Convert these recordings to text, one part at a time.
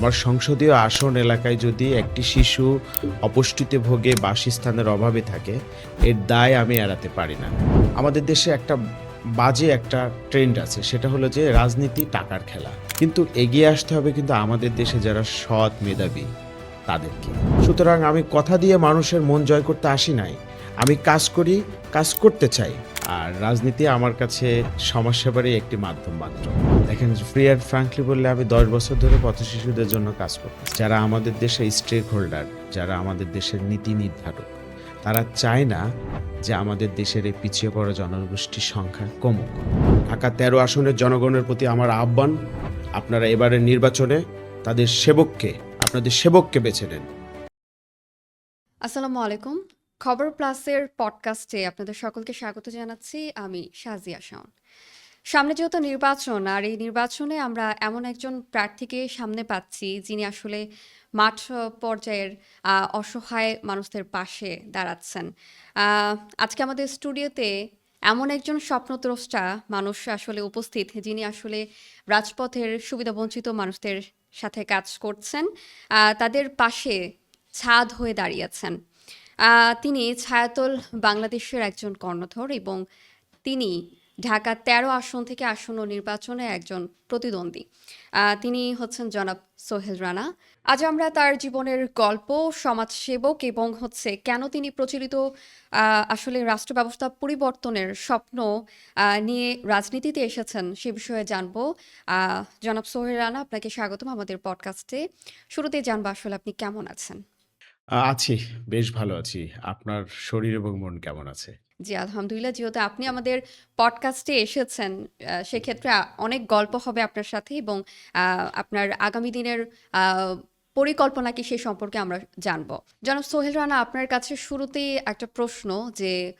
আমার সংসদীয় আসন এলাকায় যদি একটি শিশু অপুষ্টিতে ভোগে বাসস্থানের অভাবে থাকে, এর দায় আমি এড়াতে পারি না। আমাদের দেশে একটা বাজে একটা ট্রেন্ড আছে, সেটা হলো যে রাজনীতি টাকার খেলা। কিন্তু এগিয়ে আসতে হবে কিন্তু আমাদের দেশে যারা সৎ মেধাবী, তাদেরকে। সুতরাং আমি কথা দিয়ে মানুষের মন জয় করতে আসি নাই। আমি কাজ করি, কাজ করতে চাই। আর রাজনীতি আমার কাছে সমাজসেবারই একটি মাধ্যম মাত্র। দেখেন, ফ্রি অ্যান্ড ফ্রাঙ্কলি বললে আমি দশ বছর ধরে পথ শিশুদের জন্য কাজ করতে যারা আমাদের দেশে স্টেক হোল্ডার, যারা আমাদের দেশের নীতি নির্ধারক, তারা চায় না যে আমাদের দেশের এই পিছিয়ে পড়া জনগোষ্ঠীর সংখ্যা কমুক। ঢাকা তেরো আসনের জনগণের প্রতি আমার আহ্বান, আপনারা এবারের নির্বাচনে তাদের সেবককে, আপনাদের সেবককে বেছে নেন। আসসালামু আলাইকুম। খবর প্লাসের পডকাস্টে আপনাদের সকলকে স্বাগত জানাচ্ছি। আমি সাজিয়া শাওন। সামনে যেহেতু নির্বাচন, আর এই নির্বাচনে আমরা এমন একজন প্রার্থীকে সামনে পাচ্ছি, যিনি আসলে মাঠ পর্যায়ের অসহায় মানুষদের পাশে দাঁড়াচ্ছেন। আজকে আমাদের স্টুডিওতে এমন একজন স্বপ্নদ্রষ্টা মানুষ আসলে উপস্থিত, যিনি আসলে রাজপথের সুবিধাবঞ্চিত মানুষদের সাথে কাজ করছেন। তাদের পাশে ছাদ হয়ে দাঁড়িয়েছেন তিনি ছায়াতল বাংলাদেশের একজন কর্ণধর এবং তিনি ঢাকা তেরো আসন থেকে আসন্ন নির্বাচনে একজন প্রতিদ্বন্দ্বী। তিনি হচ্ছেন জনাব সোহেল রানা। আজ আমরা তার জীবনের গল্প, সমাজসেবক এবং হচ্ছে কেন তিনি প্রচলিত আসলে রাষ্ট্র ব্যবস্থা পরিবর্তনের স্বপ্ন নিয়ে রাজনীতিতে এসেছেন সে বিষয়ে জানব। জনাব সোহেল রানা, আপনাকে স্বাগতম আমাদের পডকাস্টে শুরুতে জানব আসলে আপনি কেমন আছেন? আছি, বেশ ভালো আছি। আপনার শরীর এবং মন কেমন আছে? জি, আলহামদুলিল্লাহ যেহেতু আপনি আমাদের পডকাস্টে এসেছেন। সেক্ষেত্রে অনেক গল্প হবে আপনার সাথে এবং আপনার আগামী দিনের পরিকল্পনা কি সেই সম্পর্কে আমরা জানব। জনাব সোহেল রানা, আপনার কাছে শুরুতেই একটা প্রশ্ন যে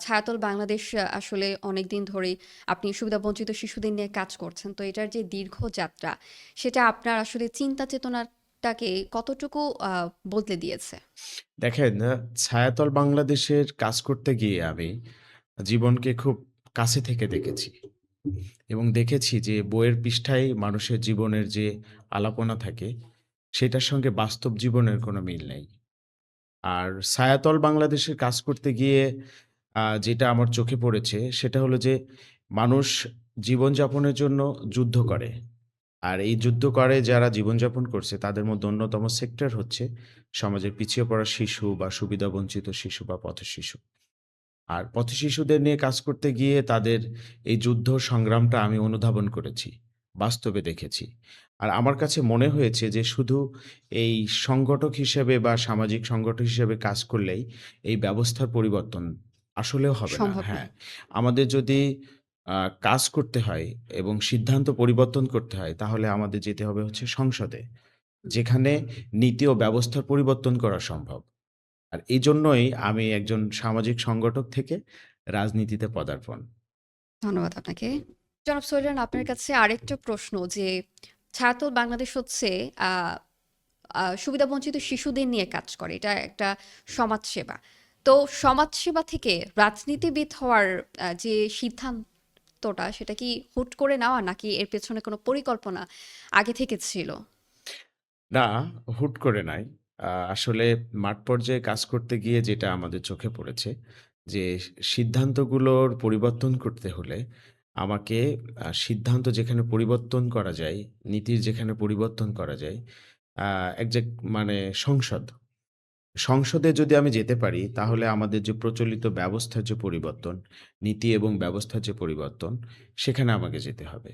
ছায়াতল বাংলাদেশ আসলে অনেক দিন ধরেই আপনি সুবিধাবঞ্চিত শিশুদের নিয়ে কাজ করছেন। তো এটার যে দীর্ঘ যাত্রা, সেটা আপনার আসলে চিন্তা চেতনাটাকে কতটুকু বদলে দিয়েছে? দেখেন ছায়াতল বাংলাদেশের কাজ করতে গিয়ে আমি জীবনকে খুব কাছে থেকে দেখেছি। এবং দেখেছি যে বইয়ের পৃষ্ঠায় মানুষের জীবনের যে আলাপনা থাকে, সেটার সঙ্গে বাস্তব জীবনের কোনো মিল নেই। আর ছায়াতল বাংলাদেশের কাজ করতে গিয়ে যেটা আমার চোখে পড়েছে, সেটা হলো যে মানুষ জীবনযাপনের জন্য যুদ্ধ করে। আর এই যুদ্ধ করে যারা জীবনযাপন করছে তাদের মধ্যে অন্যতম সেক্টর হচ্ছে সমাজের পিছিয়ে পড়া শিশু বা সুবিধাবঞ্চিত শিশু বা পথ শিশু। আর পথ শিশুদের নিয়ে কাজ করতে গিয়ে তাদের এই যুদ্ধ সংগ্রামটা আমি অনুধাবন করেছি বাস্তবে দেখেছি। আর আমার কাছে মনে হয়েছে যে শুধু এই সংগঠক হিসেবে বা সামাজিক সংগঠক হিসেবে কাজ করলেই এই ব্যবস্থার পরিবর্তন আসলেও হবে না। না। হ্যাঁ আমাদের যদি কাজ করতে হয় এবং সিদ্ধান্ত পরিবর্তন করতে হয় তাহলে আমাদের যেতে হবে হচ্ছে সংসদে যেখানে নীতি ও ব্যবস্থার পরিবর্তন করা সম্ভব। আর এই জন্যই আমি একজন সামাজিক সংগঠক থেকে রাজনীতিতে পদার্পণ। ধন্যবাদ আপনাকে। জনাব সোহেলান আপনার কাছে আরেকটা প্রশ্ন যে ছায়াতল বাংলাদেশ হচ্ছে আহ, আহ, সুবিধাবঞ্চিত শিশুদের নিয়ে কাজ করে এটা একটা সমাজসেবা। তো সমাজসেবা থেকে রাজনীতিবিদ হওয়ার যে সিদ্ধান্তটা সেটা কি হুট করে নেওয়া নাকি এর পেছনে কোনো পরিকল্পনা আগে থেকে ছিল? না হুট করে নাই। আসলে মাঠ পর্যায়ে কাজ করতে গিয়ে যেটা আমাদের চোখে পড়েছে যে সিদ্ধান্তগুলোর পরিবর্তন করতে হলে আমাকে সিদ্ধান্ত যেখানে পরিবর্তন করা যায় নীতির যেখানে পরিবর্তন করা যায় আহ, এক যে মানে সংসদ সংসদে যদি আমি যেতে পারি তাহলে আমাদের যে প্রচলিত ব্যবস্থার যে পরিবর্তন নীতি এবং ব্যবস্থার যে পরিবর্তন সেখানে আমাকে যেতে হবে।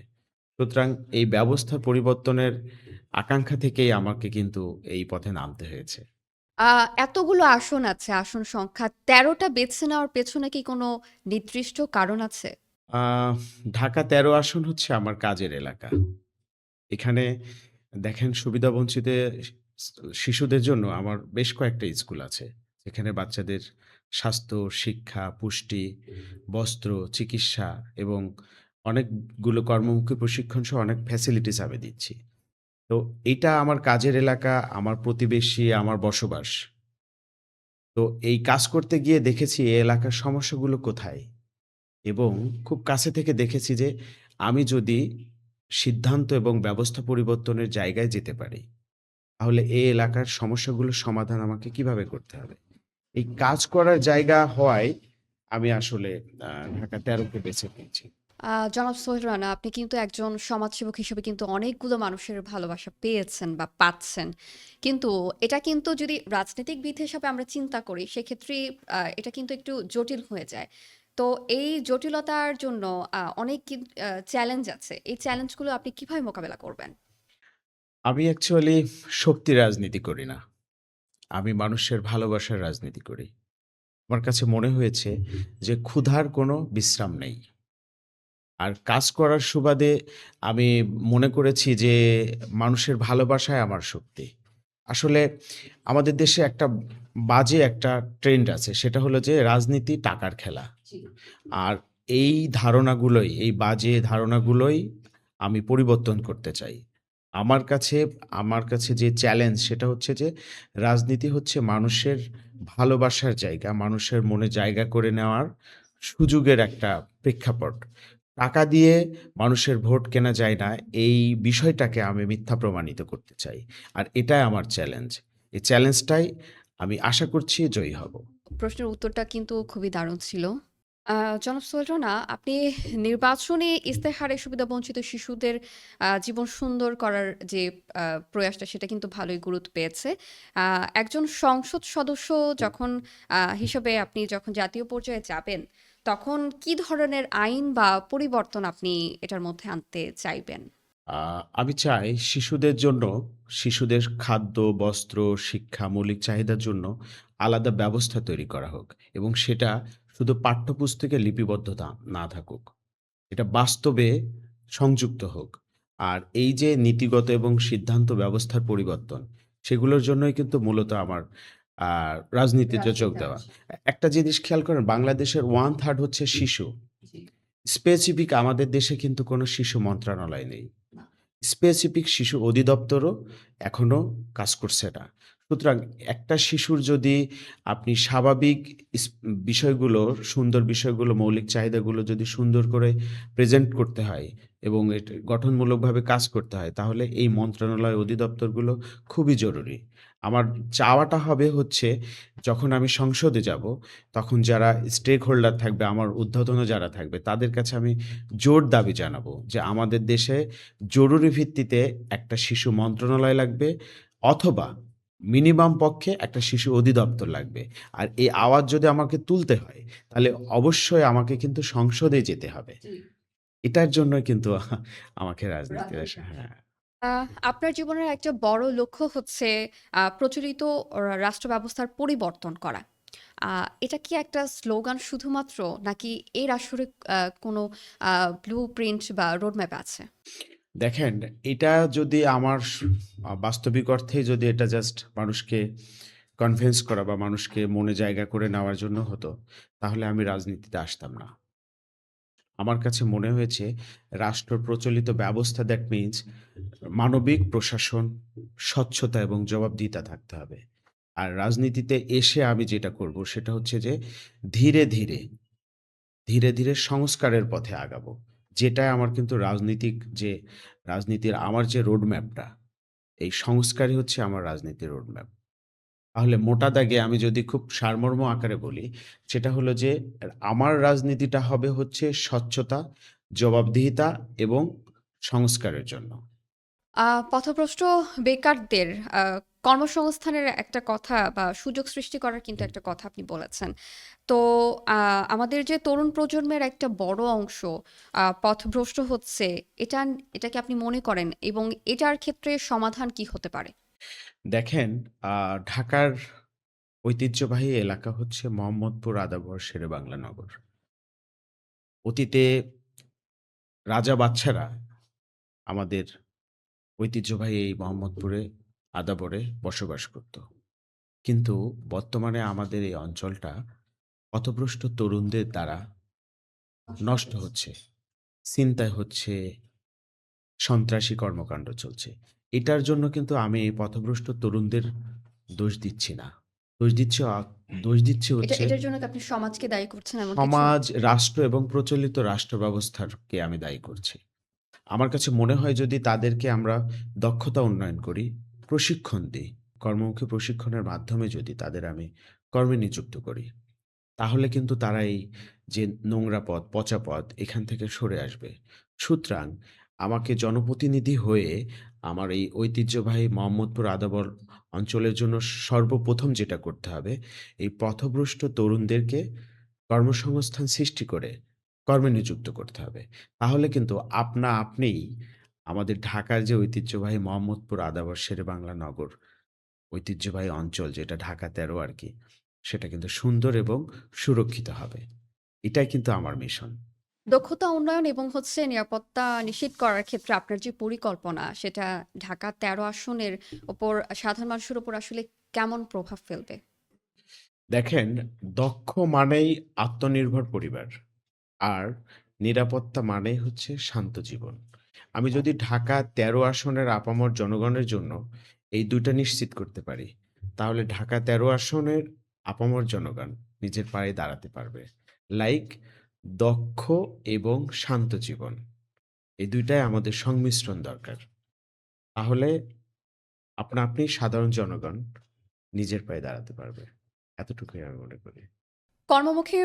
সুতরাং এই ব্যবস্থার পরিবর্তনের আকাঙ্ক্ষা থেকেই আমাকে কিন্তু এই পথে নামতে হয়েছে। এতগুলো আসন আছে আসন সংখ্যা তেরোটা বেছে নেওয়ার পেছনে কি কোনো নির্দিষ্ট কারণ আছে? আহ, ঢাকা তেরো আসন হচ্ছে আমার কাজের এলাকা। এখানে দেখেন সুবিধাবঞ্চিত শিশুদের জন্য আমার বেশ কয়েকটা স্কুল আছে। যেখানে বাচ্চাদের স্বাস্থ্য শিক্ষা পুষ্টি বস্ত্র চিকিৎসা এবং অনেকগুলো কর্মমুখী প্রশিক্ষণ সহ অনেক ফ্যাসিলিটিস আমি দিচ্ছি। তো এটা আমার কাজের এলাকা আমার প্রতিবেশী আমার বসবাস। তো এই কাজ করতে গিয়ে দেখেছি এই এলাকার সমস্যাগুলো কোথায়? এবং খুব কাছে থেকে দেখেছি যে আমি যদি সিদ্ধান্ত এবং ব্যবস্থা পরিবর্তনের জায়গায় যেতে পারি তাহলে এই এলাকার সমস্যাগুলোর সমাধান আমাকে কীভাবে করতে হবে? এই কাজ করার জায়গা হওয়ায় আমি আসলে ঢাকা ১৩ কে বেছে নিয়েছি। জনাব সোহেল রানা, আপনি কিন্তু একজন সমাজসেবক হিসেবে কিন্তু অনেকগুলো মানুষের ভালোবাসা পেয়েছেন বা পাচ্ছেন। কিন্তু এটা কিন্তু যদি রাজনৈতিকবিদ হিসাবে আমরা চিন্তা করি, সেক্ষেত্রে এটা কিন্তু একটু জটিল হয়ে যায়। তো এই জটিলতার জন্য অনেক চ্যালেঞ্জ আছে। এই চ্যালেঞ্জগুলো আপনি কীভাবে মোকাবেলা করবেন? আমি অ্যাকচুয়ালি শক্তি রাজনীতি করি না। আমি মানুষের ভালোবাসার রাজনীতি করি। আমার কাছে মনে হয়েছে যে ক্ষুধার কোনো বিশ্রাম নেই। আর কাজ করার সুবাদে আমি মনে করেছি যে মানুষের ভালোবাসাই আমার শক্তি। আসলে আমাদের দেশে একটা বাজে একটা ট্রেন্ড আছে। সেটা হলো যে রাজনীতি টাকার খেলা। আর এই ধারণাগুলোই, এই বাজে ধারণাগুলোই আমি পরিবর্তন করতে চাই। আমার কাছে আমার কাছে যে চ্যালেঞ্জ সেটা হচ্ছে যে রাজনীতি হচ্ছে মানুষের ভালোবাসার জায়গা, মানুষের মনে জায়গা করে নেওয়ার সুযোগের একটা প্রেক্ষাপট। টাকা দিয়ে মানুষের ভোট কেনা যায় না, এই বিষয়টাকে আমি মিথ্যা প্রমাণিত করতে চাই। আর এটাই আমার চ্যালেঞ্জ। এই চ্যালেঞ্জটাই আমি আশা করছি জয়ী হব। প্রশ্নের উত্তরটা কিন্তু খুবই দারুণ ছিল। জনাব সোহেল আপনি নির্বাচনী ইস্তেহারে সুবিধাবঞ্চিত শিশুদের জীবন সুন্দর করার যে প্রয়াসটা সেটা কিন্তু ভালোই গুরুত্ব পেয়েছে। একজন সংসদ সদস্য যখন হিসেবে আপনি যখন জাতীয় পর্যায়ে যাবেন, তখন কি ধরনের আইন বা পরিবর্তন আপনি এটার মধ্যে আনতে চাইবেন? আমি চাই শিশুদের জন্য শিশুদের খাদ্য, বস্ত্র, শিক্ষা, মৌলিক চাহিদার জন্য আলাদা ব্যবস্থা তৈরি করা হোক এবং সেটা শুধু পাঠ্যপুস্তকে লিপিবদ্ধতা না থাকুক। এটা বাস্তবে সংযুক্ত হোক। আর এই যে নীতিগত এবং সিদ্ধান্ত ব্যবস্থার পরিবর্তন, সেগুলোর জন্যই কিন্তু মূলত আমার রাজনীতিতে যোগ দেওয়া। একটা জিনিস খেয়াল করেন বাংলাদেশের 1/3 হচ্ছে শিশু। স্পেসিফিক আমাদের দেশে কিন্তু কোনো শিশু মন্ত্রণালয় নেই। স্পেসিফিক শিশু অধিদপ্তরও এখনও কাজ করছে না। সুতরাং একটা শিশুর যদি আপনি স্বাভাবিক বিষয়গুলো, সুন্দর বিষয়গুলো, মৌলিক চাহিদাগুলো যদি সুন্দর করে প্রেজেন্ট করতে হয় এবং এট গঠনমূলকভাবে কাজ করতে হয়, তাহলে এই মন্ত্রণালয় অধিদপ্তরগুলো খুবই জরুরি। আমার চাওয়াটা হবে হচ্ছে যখন আমি সংসদে যাব, তখন যারা স্টেক হোল্ডার থাকবে, আমার ঊর্ধ্বতন যারা থাকবে, তাদের কাছে আমি জোর দাবি জানাব যে আমাদের দেশে জরুরি ভিত্তিতে একটা শিশু মন্ত্রণালয় লাগবে অথবা মিনিমাম পক্ষে একটা শিশু অধিদপ্তর লাগবে। আর এই আওয়াজ যদি আমাকে তুলতে হয়, তাহলে অবশ্যই আমাকে কিন্তু সংসদে যেতে হবে। এটার জন্যই কিন্তু আমাকে রাজনীতি আসা হ্যাঁ। আপনার জীবনের একটা বড় লক্ষ্য হচ্ছে প্রচলিত রাষ্ট্র ব্যবস্থার পরিবর্তন করা। এটা কি একটা স্লোগান শুধুমাত্র নাকি এর আসলে আ কোনো ব্লু প্রিন্ট বা রোডম্যাপ আছে? দেখেন, এটা যদি আমার বাস্তবিক অর্থেই যদি এটা জাস্ট মানুষকে কনভিন্স করা বা মানুষকে মনে জায়গা করে নেওয়ার জন্য হতো, তাহলে আমি রাজনীতিতে আসতাম না। আমার কাছে মনে হয়েছে রাষ্ট্র প্রচলিত ব্যবস্থা দ্যাট মিনস মানবিক প্রশাসন, স্বচ্ছতা এবং জবাবদিহিতা থাকতে হবে। আর রাজনীতিতে এসে আমি যেটা করব সেটা হচ্ছে যে ধীরে, ধীরে, ধীরে, ধীরে সংস্কারের পথে আগাবো। যেটাই আমার কিন্তু রাজনীতিক যে রাজনীতির আমার যে রোডম্যাপটা, এই সংস্কারই হচ্ছে আমার রাজনীতির রোডম্যাপ। তাহলে মোটা দাগে আমি যদি খুব সারমর্ম আকারে বলি, সেটা হলো যে আমার রাজনীতিটা হবে হচ্ছে স্বচ্ছতা, জবাবদিহিতা এবং সংস্কারের জন্য। আ পথভ্রষ্ট বেকারদের কর্মসংস্থানের একটা কথা বা সুযোগ সৃষ্টি করার কিন্তু একটা কথা আপনি বলেছেন। তো আমাদের যে তরুণ প্রজন্মের একটা বড় অংশ পথভ্রষ্ট হচ্ছে, এটা এটাকে আপনি মনে করেন এবং এটার ক্ষেত্রে সমাধান কি হতে পারে? দেখেন, ঢাকার ঐতিহ্যবাহী এলাকা হচ্ছে মোহাম্মদপুর, আদাবর, শেরেবাংলা নগর। অতীতে রাজা বাদশারা আমাদের ঐতিহ্যবাহী এই মোহাম্মদপুরে, আদাবরে বসবাস করত। কিন্তু বর্তমানে আমাদের এই অঞ্চলটা পথভ্রষ্ট তরুণদের দ্বারা নষ্ট হচ্ছে। ছিনতাই হচ্ছে, সন্ত্রাসী কর্মকাণ্ড চলছে। এটার জন্য কিন্তু আমি এই পথভ্রষ্ট তরুণদের দোষ দিচ্ছি না। দোষ দিচ্ছি দোষ দিচ্ছি হচ্ছে এটার জন্য আপনি সমাজকে দায়ী করছেন এমন সমাজ, রাষ্ট্র এবং প্রচলিত রাষ্ট্র ব্যবস্থারকে আমি দায়ী করছি। আমার কাছে মনে হয় যদি তাদেরকে আমরা দক্ষতা উন্নয়ন করি, প্রশিক্ষণ দিই, কর্মমুখী প্রশিক্ষণের মাধ্যমে যদি তাদের আমি কর্মে নিযুক্ত করি, তাহলে কিন্তু তারা এই যে নোংরা পথ, পচা পথ এখান থেকে সরে আসবে। সুতরাং আমাকে জনপ্রতিনিধি হয়ে আমার এই ঐতিহ্যবাহী মোহাম্মদপুর আদাবর অঞ্চলের জন্য সর্বপ্রথম যেটা করতে হবে, এই পথভ্রষ্ট তরুণদেরকে কর্মসংস্থান সৃষ্টি করে কর্মে নিযুক্ত করতে হবে। তাহলে কিন্তু আপনা আপনিই আমাদের ঢাকার যে ঐতিহ্যবাহী মোহাম্মদপুর আদাবর শেরেবাংলা নগর, ঐতিহ্যবাহী অঞ্চল যেটা ঢাকা তেরো আর কি সেটা কিন্তু সুন্দর এবং সুরক্ষিত হবে। এটাই কিন্তু আমার মিশন। দক্ষতা উন্নয়ন এবং হচ্ছে নিরাপত্তা নিশ্চিত করার ক্ষেত্রে আপনার যে পরিকল্পনা, সেটা ঢাকা ১৩ আসনের উপর সাধারণ মানুষের উপর আসলে কেমন প্রভাব ফেলবে? দেখেন, দক্ষ মানেই আত্মনির্ভর পরিবার। আর নিরাপত্তা মানেই হচ্ছে শান্ত জীবন। আমি যদি ঢাকা ১৩ আসনের আপামর জনগণের জন্য এই দুইটা নিশ্চিত করতে পারি, তাহলে ঢাকা ১৩ আসনের আপামর জনগণ নিজের পায়ে দাঁড়াতে পারবে। লাইক দক্ষ এবং শান্ত জীবন। এই দুইটাই আমাদের সংমিশ্রণ দরকার। তাহলে আপনা আপনি সাধারণ জনগণ নিজের পায়ে দাঁড়াতে পারবে। এতটুকুই আমি মনে করি। কর্মমুখী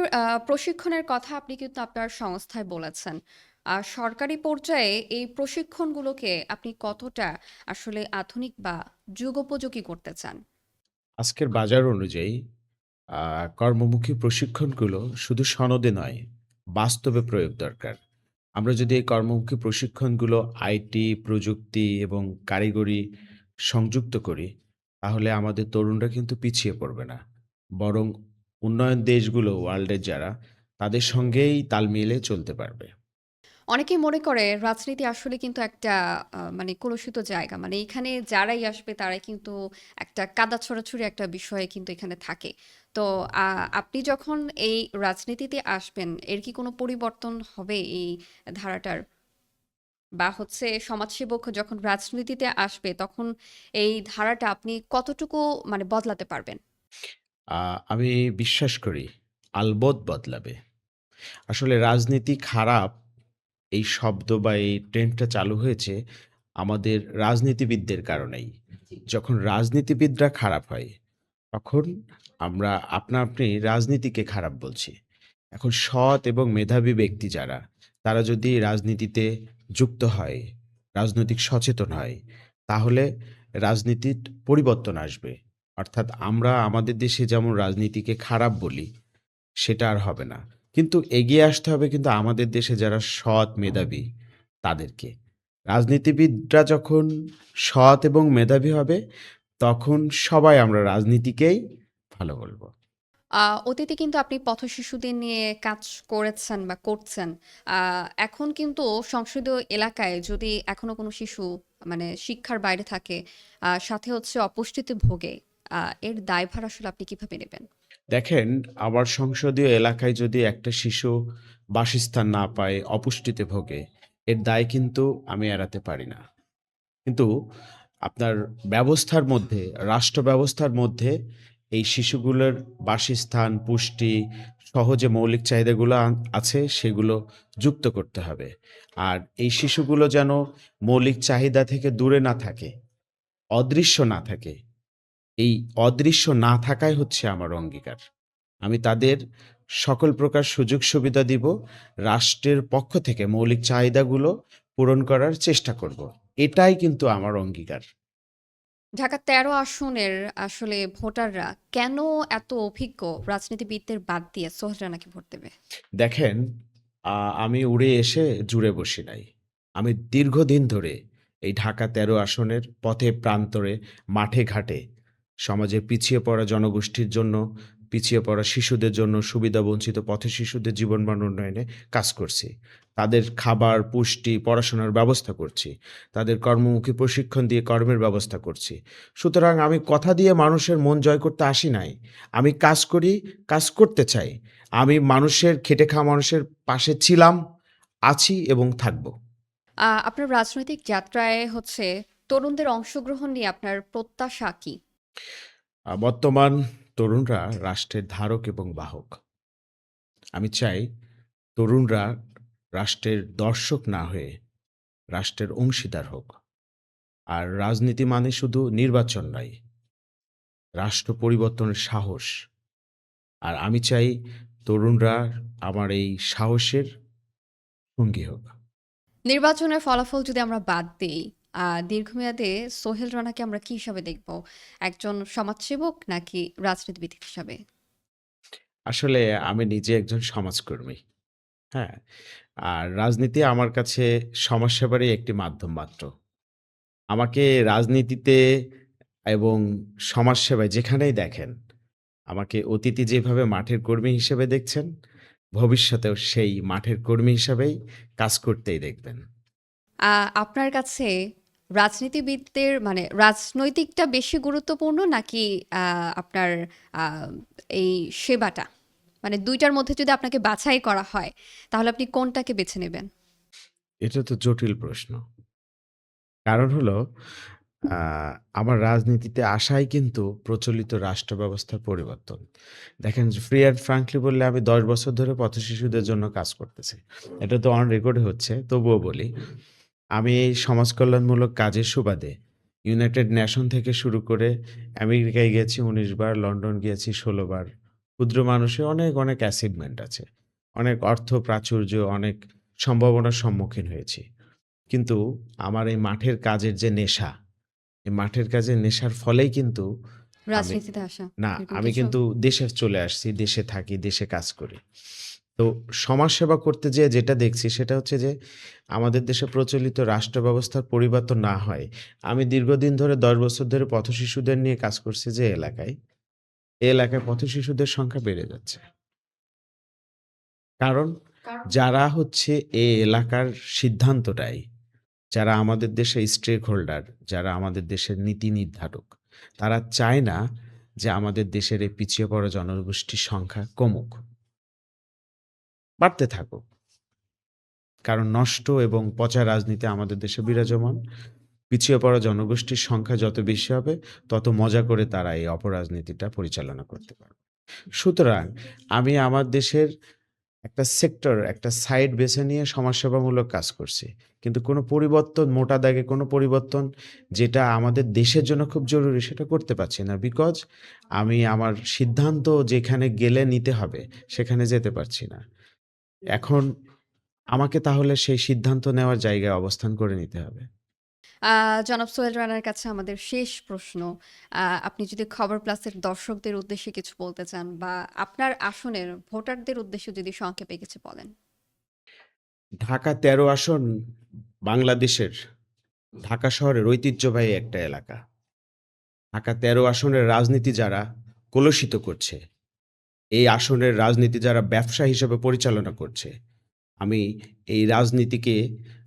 প্রশিক্ষণের কথা আপনি কিন্তু আপনার সংস্থায় বলেছেন। আর সরকারি পর্যায়ে এই প্রশিক্ষণগুলোকে আপনি কতটা আসলে আধুনিক বা যুগোপযোগী করতে চান? আজকের বাজার অনুযায়ী কর্মমুখী প্রশিক্ষণগুলো শুধু সনদে নয়, বাস্তবে প্রয়োগ দরকার। আমরা যদি এই কর্মমুখী প্রশিক্ষণগুলো আইটি, প্রযুক্তি এবং কারিগরি সংযুক্ত করি, তাহলে আমাদের তরুণরা কিন্তু পিছিয়ে পড়বে না। বরং উন্নয়ন দেশগুলো ওয়ার্ল্ডের যারা, তাদের সঙ্গেই তাল মিলিয়ে চলতে পারবে। অনেকেই মনে করে রাজনীতি আসলে কিন্তু একটা মানে কলুষিত জায়গা। মানে এখানে যারাই আসবে তারাই কিন্তু একটা কাদা ছড়াছড়ি একটা বিষয়ে কিন্তু এখানে থাকে। তো আপনি যখন এই রাজনীতিতে আসবেন, এর কি কোনো পরিবর্তন হবে এই ধারাটার? বা হচ্ছে সমাজসেবক যখন রাজনীতিতে আসবে, তখন এই ধারাটা আপনি কতটুকু মানে বদলাতে পারবেন? আমি বিশ্বাস করি আলবৎ বদলাবে। আসলে রাজনীতি খারাপ এই শব্দ বা এই ট্রেন্ডটা চালু হয়েছে আমাদের রাজনীতিবিদদের কারণেই। যখন রাজনীতিবিদরা খারাপ হয়, তখন আমরা আপনা আপনি রাজনীতিকে খারাপ বলছি। এখন সৎ এবং মেধাবী ব্যক্তি যারা, তারা যদি রাজনীতিতে যুক্ত হয়, রাজনৈতিক সচেতন হয়, তাহলে রাজনীতির পরিবর্তন আসবে। অর্থাৎ আমরা আমাদের দেশে যেমন রাজনীতিকে খারাপ বলি, সেটা আর হবে না। কিন্তু এগিয়ে আসতে হবে কিন্তু আমাদের দেশে যারা সৎ, মেধাবী তাদেরকে। রাজনীতিবিদরা যখন সৎ এবং মেধাবী হবে, তখন সবাই আমরা রাজনীতিকেই ভালো বলব। অতীতে কিন্তু আপনি পথশিশুদের নিয়ে কাজ করেছেন বা করছেন। এখন কিন্তু সংসদীয় এলাকায় যদি এখনও কোনো শিশু মানে শিক্ষার বাইরে থাকে, সাথে হচ্ছে অপুষ্টিতে ভোগে, এর দায়ভার আসলে আপনি কীভাবে নেবেন? দেখেন, আমার সংসদীয় এলাকায় যদি একটা শিশু বাসস্থান না পায়, অপুষ্টিতে ভোগে, এর দায় কিন্তু আমি এড়াতে পারি না। কিন্তু আপনার ব্যবস্থার মধ্যে, রাষ্ট্র ব্যবস্থার মধ্যে এই শিশুগুলোর বাসস্থান, পুষ্টি সহজে মৌলিক চাহিদাগুলো আছে, সেগুলো যুক্ত করতে হবে। আর এই শিশুগুলো যেন মৌলিক চাহিদা থেকে দূরে না থাকে, অদৃশ্য না থাকে। এই অদৃশ্য না থাকাই হচ্ছে আমার অঙ্গীকার। আমি তাদের সকল প্রকার সুযোগ সুবিধা দিব। রাষ্ট্রের পক্ষ থেকে মৌলিক চাহিদাগুলো পূরণ করার চেষ্টা করব। এটাই কিন্তু আমার অঙ্গীকার। ঢাকা ১৩ আসনের আসলে ভোটাররা কেন এত অভিজ্ঞ রাজনীতিবিদদের বাদ দিয়ে সোহেল রানাকে ভোট দেবে? দেখেন, আমি উড়ে এসে জুড়ে বসি নাই। আমি দীর্ঘদিন ধরে এই ঢাকা ১৩ আসনের পথে প্রান্তরে, মাঠে ঘাটে সমাজের পিছিয়ে পড়া জনগোষ্ঠীর জন্য, পিছিয়ে পড়া শিশুদের জন্য, সুবিধাবঞ্চিত পথশিশুদের জীবনমান উন্নয়নে কাজ করছি। তাদের খাবার, পুষ্টি, পড়াশোনার ব্যবস্থা করছি। তাদের কর্মমুখী প্রশিক্ষণ দিয়ে কর্মের ব্যবস্থা করছি। সুতরাং আমি কথা দিয়ে মানুষের মন জয় করতে আসি নাই। আমি কাজ করি, কাজ করতে চাই। আমি মানুষের খেটে খাওয়া মানুষের পাশে ছিলাম, আছি এবং থাকব। আপনার রাজনৈতিক যাত্রায় হচ্ছে তরুণদের অংশগ্রহণ নিয়ে আপনার প্রত্যাশা কি? বর্তমান তরুণরা রাষ্ট্রের ধারক এবং বাহক। আমি চাই তরুণরা রাষ্ট্রের দর্শক না হয়ে রাষ্ট্রের অংশীদার হোক। আর রাজনীতি মানে শুধু নির্বাচন নয়, রাষ্ট্র পরিবর্তনের সাহস আর আমি চাই তরুণরা আমার এই সাহসের সঙ্গী হোক নির্বাচনের ফলাফল যদি আমরা বাদ দিই দীর্ঘমেয়াদে সোহেল রানাকে আমরা কি হিসাবে দেখব? একজন সমাজসেবক নাকি রাজনীতিবিদ হিসাবে? আসলে আমি নিজে একজন সমাজকর্মী হ্যাঁ? আর রাজনীতি আমার কাছে সমাজসেবারই একটি মাধ্যম মাত্র। আমাকে রাজনীতিতে এবং সমাজসেবায় যেখানেই দেখেন আমাকে অতীতে যেভাবে মাঠের কর্মী হিসেবে দেখছেন ভবিষ্যতেও সেই মাঠের কর্মী হিসাবেই কাজ করতেই দেখবেন। আপনার কাছে রাজনীতিবিদদের মানে রাজনৈতিকটা বেশি গুরুত্বপূর্ণ নাকি আপনার এই সেবাটা? মানে দুইটার মধ্যে যদি আপনাকে বাছাই করা হয়, তাহলে আপনি কোনটাকে বেছে নেবেন? এটা তো জটিল প্রশ্ন। কারণ হলো আমার রাজনীতিতে আসাই কিন্তু প্রচলিত রাষ্ট্র ব্যবস্থার পরিবর্তন। দেখেন ফ্রি অ্যান্ড ফ্রাঙ্কলি বললে আমি দশ বছর ধরে পথ শিশুদের জন্য কাজ করতেছি। এটা তো অন রেকর্ডে হচ্ছে, তবুও বলি। আমি এই সমাজ কল্যাণমূলক কাজের সুবাদে ইউনাইটেড নেশন থেকে শুরু করে আমেরিকায় গেছি উনিশ বার লন্ডন গিয়েছি ষোলো বার। ক্ষুদ্র মানুষের অনেক অনেক অ্যাচিভমেন্ট আছে। অনেক অর্থ প্রাচুর্য অনেক সম্ভাবনার সম্মুখীন হয়েছি। কিন্তু আমার এই মাঠের কাজের যে নেশা এই মাঠের কাজের নেশার ফলেই কিন্তু রাজনীতিতে আসা না আমি কিন্তু দেশে চলে আসছি দেশে থাকি দেশে কাজ করি। তো সমাজসেবা করতে যেয়ে যেটা দেখছি সেটা হচ্ছে যে আমাদের দেশে প্রচলিত রাষ্ট্র ব্যবস্থার পরিবর্তন না হয়। আমি দীর্ঘদিন ধরে দশ বছর ধরে পথ শিশুদের নিয়ে কাজ করছি যে এলাকায়। এই এলাকায় পথ শিশুদের সংখ্যা বেড়ে যাচ্ছে। কারণ যারা হচ্ছে এ এলাকার সিদ্ধান্তটাই যারা আমাদের দেশে স্টেক হোল্ডার যারা আমাদের দেশের নীতি নির্ধারক তারা চায় না যে আমাদের দেশের এই পিছিয়ে পড়া জনগোষ্ঠীর সংখ্যা কমুক। বাড়তে থাকুক। কারণ নষ্ট এবং পচা রাজনীতি আমাদের দেশে বিরাজমান। পিছিয়ে পড়া জনগোষ্ঠীর সংখ্যা যত বেশি হবে, তত মজা করে তারা এই অপরাজনীতিটা পরিচালনা করতে পারবে। সুতরাং আমি আমার দেশের একটা সেক্টর, একটা সাইড বেছে নিয়ে সমাজসেবামূলক কাজ করছি। কিন্তু কোনো পরিবর্তন, মোটা দাগে কোনো পরিবর্তন যেটা আমাদের দেশের জন্য খুব জরুরি সেটা করতে পারছি না। বিকজ আমি আমার সিদ্ধান্ত যেখানে গেলে নিতে হবে, সেখানে যেতে পারছি না। এখন আমাকে তাহলে সেই সিদ্ধান্ত নেওয়ার জায়গায় অবস্থান করে নিতে হবে। জনাব সোহেল রানার কাছে আমাদের শেষ প্রশ্ন। আপনি যদি খবর প্লাসের দর্শকদের উদ্দেশ্যে কিছু বলতে চান বা আপনার আসনের ভোটারদের উদ্দেশ্যে যদি সংক্ষেপে কিছু বলেন। ঢাকা তেরো আসন বাংলাদেশের ঢাকা শহরের ঐতিহ্যবাহী একটা এলাকা। ঢাকা তেরো আসনের রাজনীতি যারা কলুষিত করছে এই আসনের রাজনীতি যারা ব্যবসা হিসেবে পরিচালনা করছে, আমি এই রাজনীতিকে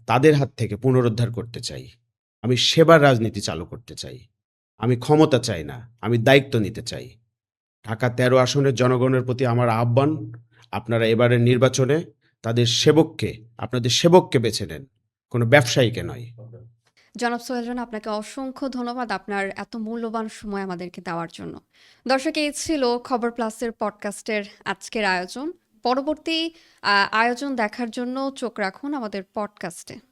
তাদের হাত থেকে পুনরুদ্ধার করতে চাই। আমি সেবার রাজনীতি চালু করতে চাই। আমি ক্ষমতা চাই না, আমি দায়িত্ব নিতে চাই। ঢাকা তেরো আসনের জনগণের প্রতি আমার আহ্বান, আপনারা এবারের নির্বাচনে তাদের সেবককে, আপনাদের সেবককে বেছে নেন। কোনো ব্যবসায়ীকে নয়। জনাব সোহেল রানা, আপনাকে অসংখ্য ধন্যবাদ আপনার এত মূল্যবান সময় আমাদেরকে দেওয়ার জন্য। দর্শক, এই ছিল খবর প্লাসের পডকাস্টের আজকের আয়োজন। পরবর্তী আয়োজন দেখার জন্য চোখ রাখুন আমাদের পডকাস্টে।